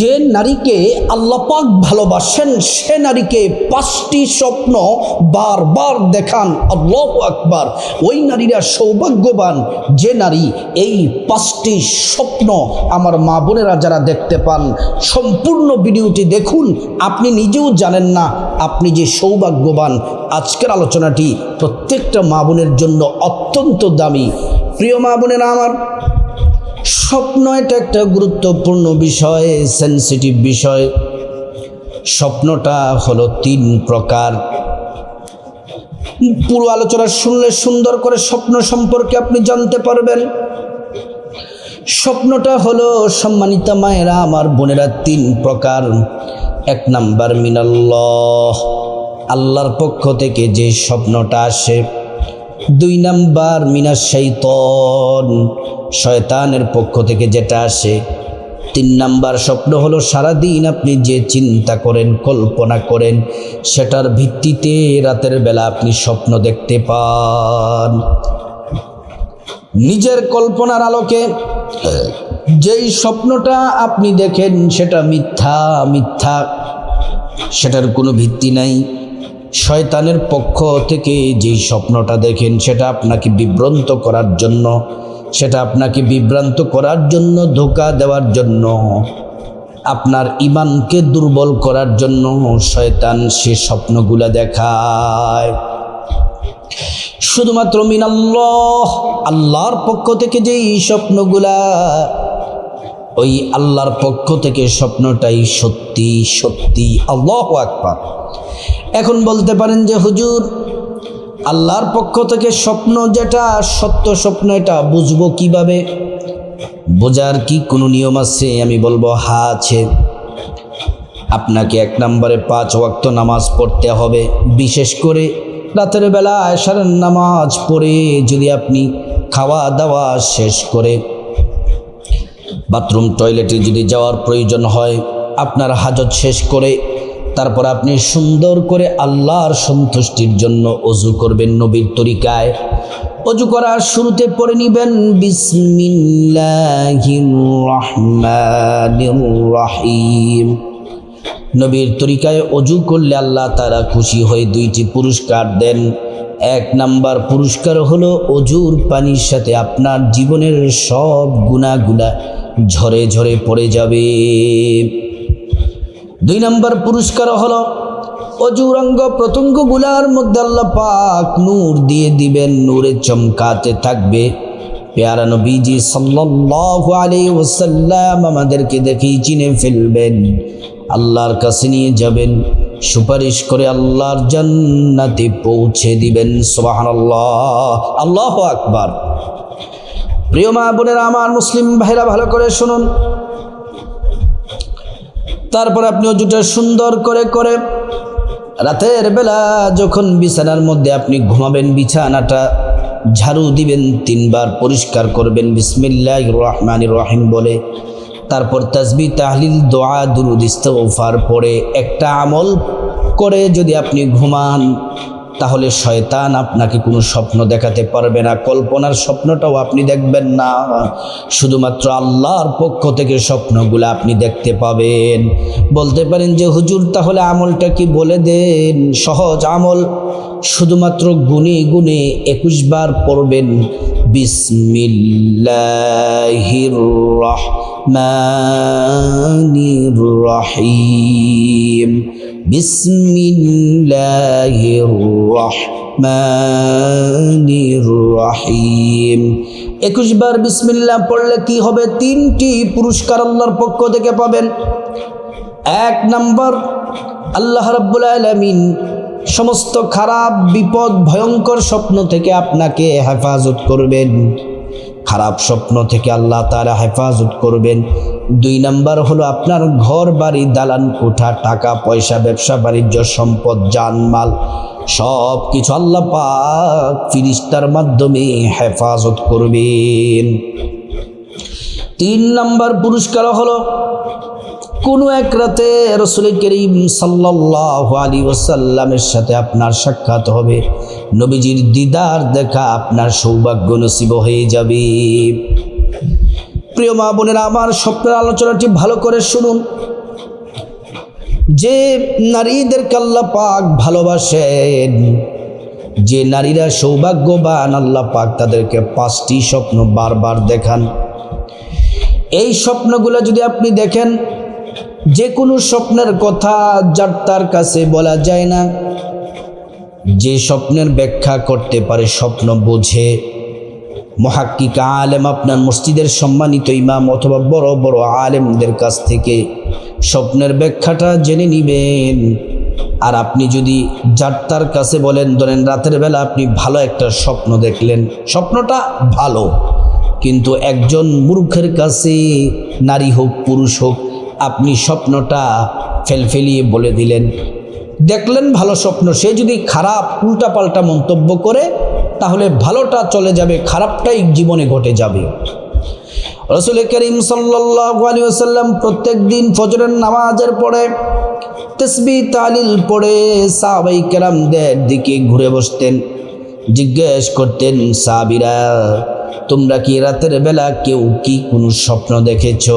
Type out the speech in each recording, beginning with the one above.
যে নারীকে আল্লাপাক ভালোবাসেন, সে নারীকে পাঁচটি স্বপ্ন বারবার দেখান। আল্লাহ আকবার। ওই নারীরা সৌভাগ্যবান যে নারী এই পাঁচটি স্বপ্ন আমার মা বোনেরা যারা দেখতে পান, সম্পূর্ণ ভিডিওটি দেখুন। আপনি নিজেও জানেন না, আপনি যে সৌভাগ্যবান। আজকের আলোচনাটি প্রত্যেকটা মা বোনের জন্য অত্যন্ত দামি। প্রিয় মা বোনেরা আমার স্বপ্ন এটা একটা গুরুত্বপূর্ণ বিষয় সেন্সিটিভ বিষয়। স্বপ্নটা হলো তিন প্রকার। পুরো আলোচনা শুনলে সুন্দর করে স্বপ্ন সম্পর্কে আপনি জানতে পারবেন। স্বপ্নটা হলো সম্মানিতা মায়েরা, আমার বোনেরা, তিন প্রকার। এক নাম্বার, মিনাল্লাহ, আল্লাহর পক্ষ থেকে যে স্বপ্নটা আসে। দুই নাম্বার মিনা শৈতন শয়তানের পক্ষ থেকে যেটা আসে, তিন নাম্বার স্বপ্ন হলো সারাদিন আপনি যে চিন্তা করেন, কল্পনা করেন, সেটার ভিত্তিতে রাতের বেলা আপনি স্বপ্ন দেখতে পান। নিজের কল্পনার আলোকে যেই স্বপ্নটা আপনি দেখেন, সেটা মিথ্যা মিথ্যা, সেটার কোনো ভিত্তি নাই। শয়তানের পক্ষ থেকে যেই স্বপ্নটা দেখেন, সেটা আপনাকে বিভ্রান্ত করার জন্য সেটা আপনাকে বিভ্রান্ত করার জন্য, ধোকা দেওয়ার জন্য, আপনার ইমানকে দুর্বল করার জন্য শয়তান সে স্বপ্নগুলা দেখায়। শুধুমাত্র মিনাল্লাহ, আল্লাহর পক্ষ থেকে যেই স্বপ্নগুলা, ওই আল্লাহর পক্ষ থেকে স্বপ্নটাই সত্যি সত্যি, আল্লাহ আকবার। এখন বলতে পারেন যে, হুজুর আল্লাহর পক্ষ থেকে স্বপ্ন যেটা, সত্য স্বপ্ন এটা, বুঝব কীভাবে? বোঝার কি কোনো নিয়ম আছে? আমি বলব, হা আছে। আপনাকে এক নম্বরে পাঁচ ওয়াক্ত নামাজ পড়তে হবে। বিশেষ করে রাতের বেলা আয়সারের নামাজ পড়ে যদি আপনি খাওয়া দাওয়া শেষ করে। বাথরুম, টয়লেটে যদি যাওয়ার প্রয়োজন হয়, আপনার হাজত শেষ করে। তারপর আপনি সুন্দর করে আল্লাহর সন্তুষ্টির জন্য অজু করবেন নবীর তরিকায়। অজু করার শুরুতে পড়ে নিবেন রহমানির নবীর তরিকায় অজু করলে আল্লাহ তারা খুশি হয়ে দুইটি পুরস্কার দেন। এক নাম্বার পুরস্কার হলো অজুর পানির সাথে আপনার জীবনের সব গুণাগুলা ঝরে ঝরে পড়ে যাবে। দুই নম্বর পুরস্কার হলো অজুরঙ্গ প্রত্যঙ্গগুলার মধ্যে আল্লাহ পাক নূর দিয়ে দিবেন, নূরে চমকাতে থাকবে। পেয়ারা নবীজি সাল্লাল্লাহু আলাইহি ওয়াসাল্লাম আমাদেরকে দেখেই চিনে ফেলবেন, আল্লাহর কাছে নিয়ে যাবেন, সুপারিশ করে আল্লাহর জান্নাতে পৌঁছে দিবেন, সুবহানাল্লাহ, আল্লাহু আকবার। প্রিয় মা বোনেরা, আমার মুসলিম ভাইরা, ভালো করে শুনুন। তারপর আপনি অজুটা সুন্দর করে করে রাতের বেলা যখন বিছানার মধ্যে আপনি ঘুমাবেন, বিছানাটা ঝাড়ু দিবেন, তিনবার পরিষ্কার করবেন বিসমিল্লাহ রহমান রহিম বলে, তারপর তাসবি, তাহলিল, দোয়া, দুরুদ ইস্তফার পরে একটা আমল করে যদি আপনি ঘুমান তাহলে শয়তান আপনাকে কোনো স্বপ্ন দেখাতে পারবে না, কল্পনার স্বপ্নটাও আপনি দেখবেন না। শুধুমাত্র আল্লাহর পক্ষ থেকে স্বপ্নগুলো আপনি দেখতে পাবেন। বলতে পারেন যে, হুজুর, তাহলে আমলটা কি বলে দেন? সহজ আমল। শুধুমাত্র গুনে গুনে একুশ বার পড়বেন, বিসমিল্লাহির রহমানির রহিম। বিসমিল্লাহির রহমানির রহিম। একুশ বার বিসমিল্লাহ পড়লে কি হবে? তিনটি পুরস্কার আল্লাহর পক্ষ থেকে পাবেন। এক নম্বর, আল্লাহ রাব্বুল আলামিন সমস্ত খারাপ, বিপদ, ভয়ঙ্কর স্বপ্ন থেকে আপনাকে হেফাজত করবেন। খারাপ স্বপ্ন থেকে আল্লাহ তারা হেফাজত করবেন। দুই নাম্বার হলো আপনার ঘর, বাড়ি, দালান, কোঠা, টাকা, পয়সা, ব্যবসা, বাণিজ্য, সম্পদ, জানমাল সব কিছু আল্লাহ পাক ফিরিস্তার মাধ্যমে হেফাজত করবেন। তিন নাম্বার পুরস্কার হলো কোনো এক রাতে রসুল করিম সাল্লাহ আলী ওসাল্লামের সাথে আপনার সাক্ষাৎ হবে। নবীজির দিদার দেখা আপনার সৌভাগ্য নসিব হয়ে যাবে। প্রিয় মা বোনেরা, আমার স্বপ্নের আলোচনাটি ভালো করে শুনুন। যে নারীদের আল্লাহ পাক ভালোবাসেন, যে নারীরা সৌভাগ্যবান আল্লাহ পাক তাদেরকে পাঁচটি স্বপ্ন বারবার দেখান। এই স্বপ্নগুলো যদি আপনি দেখেন যে কোনো স্বপ্নের কথা যার তার কাছে বলা যায় না। যে স্বপ্নের ব্যাখ্যা করতে পারে স্বপ্ন বোঝে। মহাক্কিকা আলেম আপনার মসজিদের সম্মানিত ইমাম অথবা বড় বড় আলেমদের কাছ থেকে স্বপ্নের ব্যাখ্যাটা জেনে নিবেন। আর আপনি যদি যার তার কাছে বলেন, ধরেন রাতের বেলা আপনি ভালো একটা স্বপ্ন দেখলেন, স্বপ্নটা ভালো। কিন্তু একজন মূর্খের কাছে নারী হোক, পুরুষ হোক আপনি স্বপ্নটা ফেলফেলিয়ে বলে দিলেন। দেখলেন ভালো স্বপ্ন, সে যদি খারাপ উল্টাপাল্টা মন্তব্য করে, তাহলে ভালোটা চলে যাবে, খারাপটাই জীবনে ঘটে যাবে। রসুল করিম সাল্লি সাল্লাম প্রত্যেক দিন ফজরের নামাজের পরে তসবি তালিল পড়ে সাহাবাই কেরামদের দিকে ঘুরে বসতেন। জিজ্ঞেস করতেন সাবিরা তোমরা কি রাতের বেলা কেউ কি কোনো স্বপ্ন দেখেছ?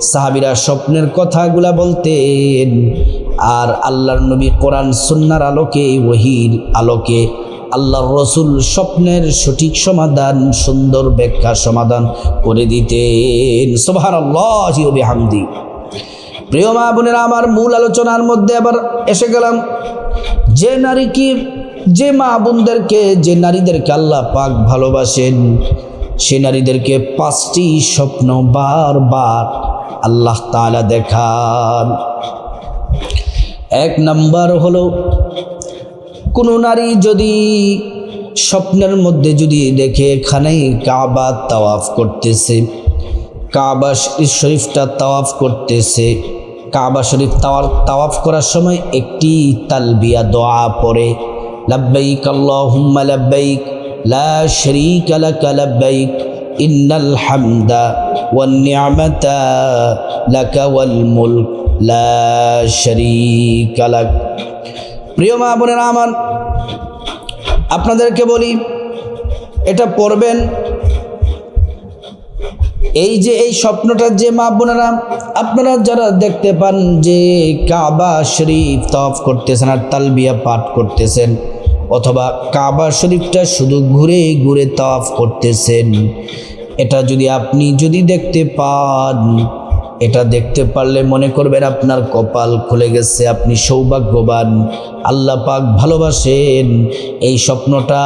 সাহাবিরা স্বপ্নের কথাগুলা বলতেন। আর আল্লাহর নবী কোরআন, সুন্নার আলোকে, ওহির আলোকে আল্লাহর রসুল স্বপ্নের সঠিক সমাধান, সুন্দর ব্যাখ্যা সমাধান করে দিতেন। সোভার হামদি প্রিয় মা বোনেরা, আমার মূল আলোচনার মধ্যে আবার এসে গেলাম। যে নারী কি যে মা বোনদেরকে, যে নারীদেরকে আল্লাহ পাক ভালোবাসেন, সে নারীদেরকে পাঁচটি স্বপ্ন বারবার আল্লাহ তালা দেখান। এক নাম্বার হলো, কোনো নারী যদি স্বপ্নের মধ্যে যদি দেখে এখানে কাবা তাওয়াফ করতেছে, কাবা শরীফটা তাওয়াফ করতেছে, কাবা শরীফ তাওয়ার, তাওয়াফ করার সময় একটি তালবিয়া দোয়া পড়ে, লাব্বাইক আল্লাহুম্মা লাব্বাইক, লা শরীকা লাকা লাব্বাইক ইন্নাল হামদা ওয়ান নি'মাতা লাকা ওয়াল মুলক, লা শরীকা লাক। প্রিয় মা বোনেরা আমার, আপনাদেরকে বলি, এটা পড়বেন। এই যে এই স্বপ্নটা যে মা বোনেরা, আপনারা যারা দেখতে পান যে কাবা শরীফ তফ করতেছেন আর তালবিয়া পাঠ করতেছেন অথবা কাবা শরীফটা শুধু ঘুরে ঘুরে তফ করতেছেন। এটা যদি আপনি যদি দেখতে পান, এটা দেখতে পারলে মনে করবেন আপনার কপাল খুলে গেছে, আপনি সৌভাগ্যবান। আল্লাহ পাক ভালোবাসেন। এই স্বপ্নটা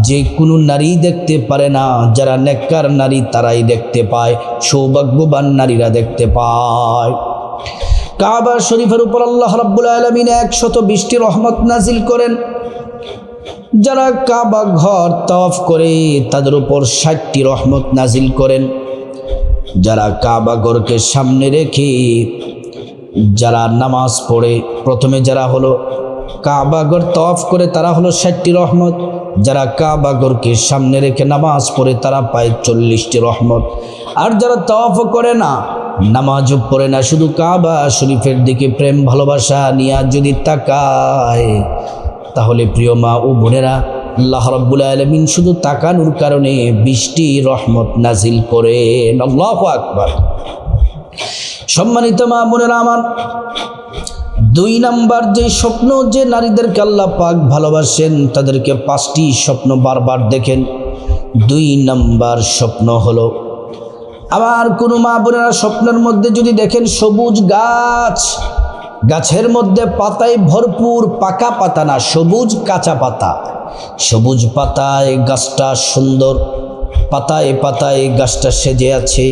যে কোনো নারী দেখতে পারে না, যারা নেককার নারী তারাই দেখতে পায়, সৌভাগ্যবান নারীরা দেখতে পায়। কাবা শরীফের উপর আল্লাহ রাব্বুল আলমিন একশত বৃষ্টি রহমত নাজিল করেন। যারা কাবা ঘর তফ করে তাদের উপর ষাটটি রহমত নাজিল করেন। যারা কাবা ঘরকে সামনে রেখে যারা নামাজ পড়ে, প্রথমে যারা হলো কাবাগর তফ করে তারা হলো ষাটটি রহমত। যারা কাবাগরকে সামনে রেখে নামাজ পড়ে তারা পায় চল্লিশটি রহমত। আর যারা তফ করে না নামাজও পড়ে না, শুধু কাবা শরীফের দিকে প্রেম, ভালোবাসা নিয়ে যদি তাকায়, তাহলে প্রিয় মা ও বোনেরা, আল্লাহ রব্বুল আলমিন শুধু তাকানোর কারণে বৃষ্টি, রহমত নাজিল করেন। আল্লাহ আকবার। সম্মানিত মা বোনেরা আমার, দুই নাম্বার যে স্বপ্ন যে নারীদেরকে আল্লাহ পাক ভালোবাসেন, তাদেরকে পাঁচটি স্বপ্ন বারবার দেখেন। দুই নাম্বার স্বপ্ন হলো আবার কোনো মা বোনেরা স্বপ্নের মধ্যে যদি দেখেন সবুজ গাছ, গাছের মধ্যে পাতায় ভরপুর পাকা পাতা না, সবুজ কাঁচা পাতা। সবুজ পাতায় গাছটা সুন্দর, পাতায় পাতায় গাছটা সেজে আছে।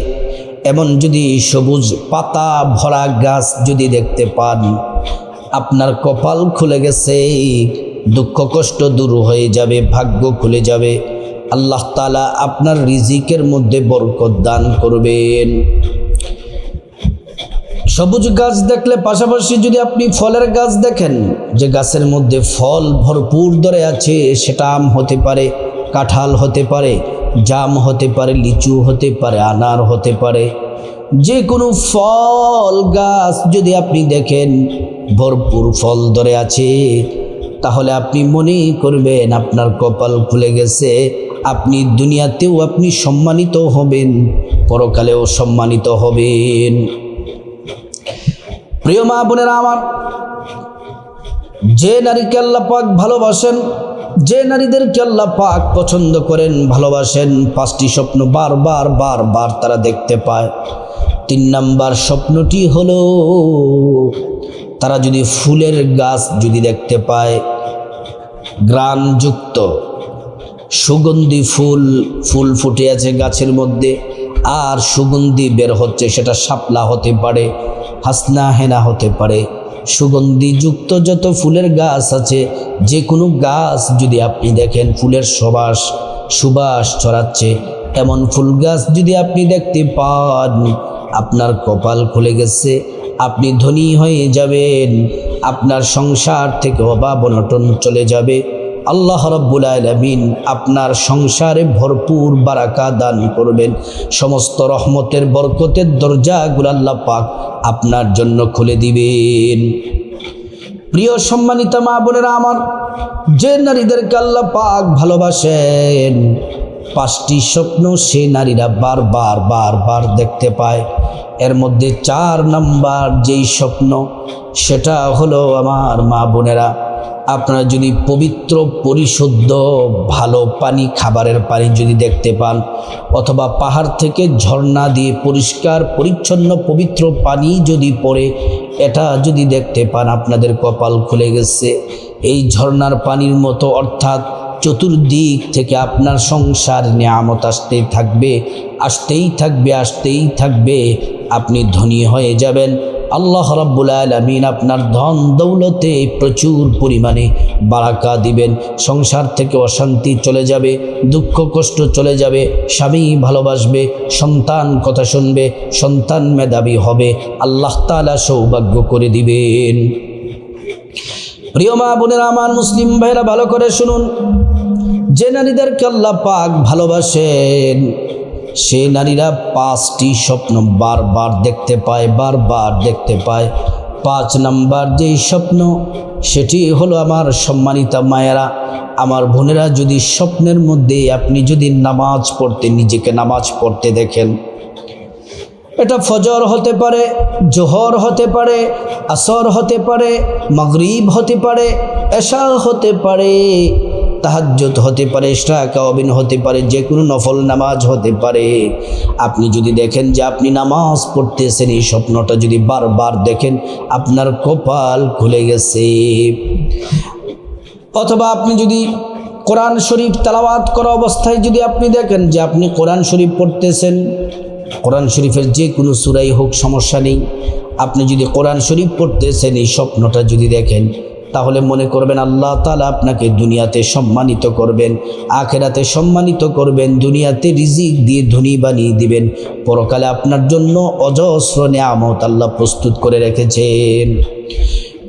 এমন যদি সবুজ পাতা ভরা গাছ যদি দেখতে পান, আপনার কপাল খুলে গেছে, দুঃখ কষ্ট দূর হয়ে যাবে, ভাগ্য খুলে যাবে। আল্লাহ তালা আপনার রিজিকের মধ্যে বরকত দান করবেন। সবুজ গাছ দেখলে পাশাপাশি যদি আপনি ফলের গাছ দেখেন, যে গাছের মধ্যে ফল ভরপুর ধরে আছে, সেটা আম হতে পারে, কাঁঠাল হতে পারে, জাম হতে পারে, লিচু হতে পারে, আনার হতে পারে। যে কোনো ফল গাছ যদি আপনি দেখেন ভরপুর ফল ধরে আছে, তাহলে আপনি মনে করবেন আপনার কপাল খুলে গেছে। আপনি দুনিয়াতেও আপনি সম্মানিত হবেন, পরকালেও সম্মানিত হবেন। প্রিয় মা বোনেরা আমার, যে নারীকে আল্লাহ পাক ভালোবাসেন, যে নারীদেরকে আল্লাহ পাক পছন্দ করেন, ভালোবাসেন, পাঁচটি স্বপ্ন বারবার বারবার তারা দেখতে পায়। তিন নাম্বার স্বপ্নটি হলো, তারা যদি ফুলের গাছ যদি দেখতে পায়, গ্রানযুক্ত সুগন্ধি ফুল ফুল ফুটে আছে গাছের মধ্যে, আর সুগন্ধি বের হচ্ছে, সেটা শাপলা হতে পারে, হাসনা হেনা হতে পারে। সুগন্ধিযুক্ত যত ফুলের গাছ আছে যে কোনো গাছ যদি আপনি দেখেন, ফুলের সুবাস সুবাস ছড়াচ্ছে। এমন ফুল গাছ যদি আপনি দেখতে পান, আপনার কপাল খুলে গেছে, আপনি ধনী হয়ে যাবেন, আপনার সংসার থেকে অভাব অনটন চলে যাবে। আল্লাহ রব্বুল আলমিন আপনার সংসারে ভরপুর বারাকা দান করবেন। সমস্ত রহমতের বরকতের দরজাগুলো আল্লাহ পাক আপনার জন্য খুলে দিবেন। প্রিয় সম্মানিতা মা বোনেরা আমার, যে নারীদেরকে আল্লাহ পাক ভালোবাসেন, পাঁচটি স্বপ্ন সে নারীরা বারবার বারবার দেখতে পায়। এর মধ্যে চার নাম্বার যেই স্বপ্ন, সেটা হলো আমার মা বোনেরা আপনারা যদি পবিত্র, পরিশুদ্ধ, ভালো পানি, খাবারের পানি যদি দেখতে পান, অথবা পাহাড় থেকে ঝর্ণা দিয়ে পরিষ্কার, পরিচ্ছন্ন, পবিত্র পানি যদি পড়ে, এটা যদি দেখতে পান, আপনাদের কপাল খুলে গেছে। এই ঝর্ণার পানির মতো, অর্থাৎ চতুর্দিক থেকে আপনার সংসার নিয়ামত আসতেই থাকবে আসতেই থাকবে আসতেই থাকবে, আপনি ধনী হয়ে যাবেন। আল্লাহ রাব্বুল আলামিন আপনার ধন দৌলতে প্রচুর পরিমাণে বারাকা দিবেন। সংসার থেকে অশান্তি চলে যাবে, দুঃখ কষ্ট চলে যাবে, স্বামী ভালোবাসবে, সন্তান কথা শুনবে, সন্তান মেধাবী হবে, আল্লাহ তাআলা সৌভাগ্য করে দিবেন। প্রিয় মা বোনেরা, আমার মুসলিম ভাইরা ভালো করে শুনুন। যে নারীদেরকে আল্লাহ পাক ভালোবাসেন সে নারীরা পাঁচটি স্বপ্ন বারবার দেখতে পায়, বারবার দেখতে পায়। পাঁচ নাম্বার যেই স্বপ্ন, সেটি হলো আমার সম্মানিতা মায়েরা, আমার বোনেরা যদি স্বপ্নের মধ্যে আপনি যদি নামাজ পড়তে, নিজেকে নামাজ পড়তে দেখেন, এটা ফজর হতে পারে, জোহর হতে পারে, আসর হতে পারে, মগরিব হতে পারে, এশা হতে পারে তাহাজ্জত হতে পারে কাবিন হতে পারে যে কোনো নফল নামাজ হতে পারে। আপনি যদি দেখেন যে আপনি নামাজ পড়তেছেন, এই স্বপ্নটা যদি বারবার দেখেন, আপনার কপাল খুলে গেছে। অথবা আপনি যদি কোরআন শরীফ তালাবাত করা অবস্থায় যদি আপনি দেখেন যে আপনি কোরআন শরীফ পড়তেছেন, কোরআন শরীফের যে কোনো সুরাই হোক, সমস্যা নেই। আপনি যদি কোরআন শরীফ পড়তেছেন, এই স্বপ্নটা যদি দেখেন তাহলে মনে করবেন আল্লাহ তালা আপনাকে দুনিয়াতে সম্মানিত করবেন, আখেরাতে সম্মানিত করবেন, দুনিয়াতে রিজিক দিয়ে ধনী বানিয়ে দিবেন। পরকালে আপনার জন্য অজস্র নেয়ামত আল্লাহ প্রস্তুত করে রেখেছেন।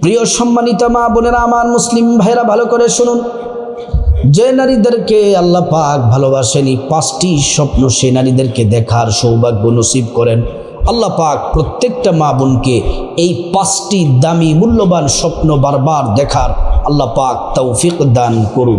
প্রিয় সম্মানিতা মা বোনেরা, আমার মুসলিম ভাইরা ভালো করে শুনুন। যে নারীদেরকে আল্লাহ পাক ভালোবাসেন, পাঁচটি স্বপ্ন সে নারীদেরকে দেখার সৌভাগ্য নসিব করেন। আল্লাহ পাক প্রত্যেকটা মা বোনকে এই পাঁচটি দামি, মূল্যবান স্বপ্ন বারবার দেখার আল্লাহ পাক তৌফিক দান করুন।